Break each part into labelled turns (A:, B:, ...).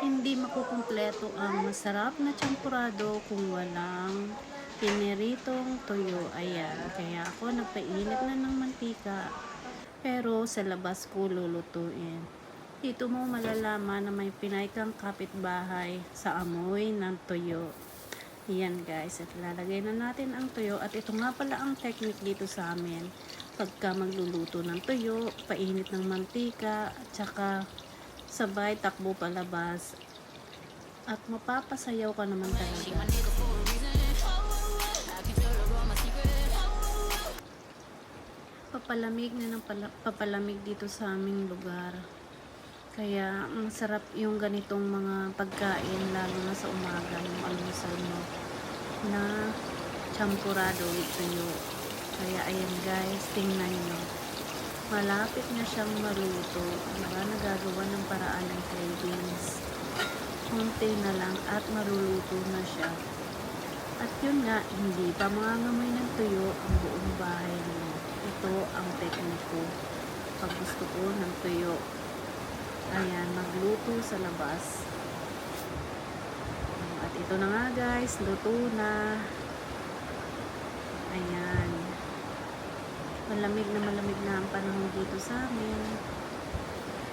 A: Hindi makukumpleto ang masarap na champurado kung walang piniritong tuyo. Ayan, kaya ako nagpainit na ng mantika. Pero sa labas ko lulutuin. Dito mo malalaman na may pinay kang kapitbahay sa amoy ng tuyo. Yan guys, at lalagay na natin ang tuyo. At ito nga pala ang technique dito sa amin. Pagka magluluto ng tuyo, painit ng mantika, at saka sabay takbo palabas. At mapapasayaw ka naman talaga. Papalamig na ng pala- papalamig dito sa aming lugar. Kaya ang sarap yung ganitong mga pagkain lalo na sa umaga yung almusal mo na champurado with tuyo. Kaya ayan guys, tingnan nyo. Malapit na siyang maluto. Wala nagagawa ng paraan ng cravings. Kunti na lang at maluluto na siya. At yun nga, hindi pa mangangamoy ng tuyo ang buong bahay mo. Ito ang technique ko. Pag gusto ko ng tuyo, ayan, magluto sa labas. At ito na nga guys, luto na. Ayan. Malamig na malamig na ang panahon dito sa amin.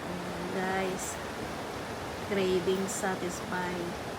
A: Ayan guys. Craving satisfied.